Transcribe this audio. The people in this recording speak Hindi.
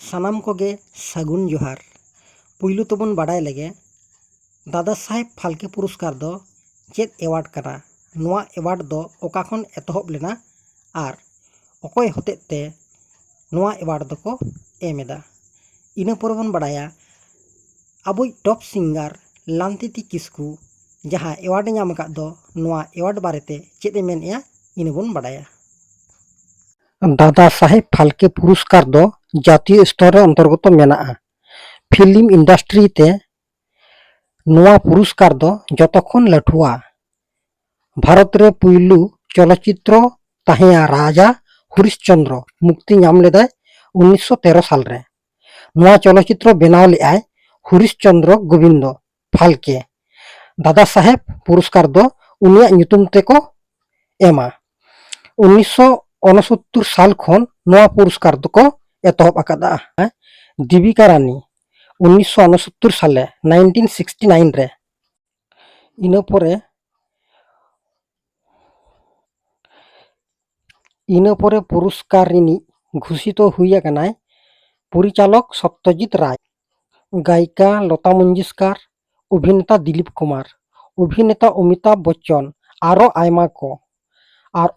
सामान कोगे सगुन जोहार पुलू तब बाढ़ लगे दादा साहेब फाल्के पुरस्कार दो चेत एवार्ड करा नुआ एवार्ड दो ओका खन एतहब लेना आर ओकय हतेते नुआ एवार्ड दो को एमेदा इना परबन बाढ़ाया अबुई टॉप सिंगर लांतीति किस्कु जहाँ एवार्ड नाम का दो नुआ एवार्ड बारेते चेते मेन या इना बन बाढ़ाया दादा साहेब फाल्के पुरस्कार दो जतियों स्तर अंतर्गत मेना फ़िल्म इंडस्ट्री ते पुरस्कार दो जो लाठुआ। भारत रे पुलु चलचित्र राजा हरिश्चंद्र मुक्ति नाम लेदाय उन्नीस तेर साल रे। चलचित्र बनाव लगे हरिश्चंद्र गोविंद फालके। दादा साहेब पुरस्कार दो को एमा। उन्नीस साल खन पुरस्कार को এতহব আকাদা হ্যাঁ? জীবিকা রানী উনিশশো উনসত্তর সালে নাইনটিন সিক্সটি নাইন রে। ইনো পরে ইনো পরে পুরস্কারিনী ঘোষিত হইয়া কানায় পরিচালক সত্যজিৎ রায়, গায়িকা লতা মঞ্জিস্কার অভিনেতা দিলীপ কুমার, অভিনেতা অমিতাভ বচ্চন, আরও আয়মা কো আর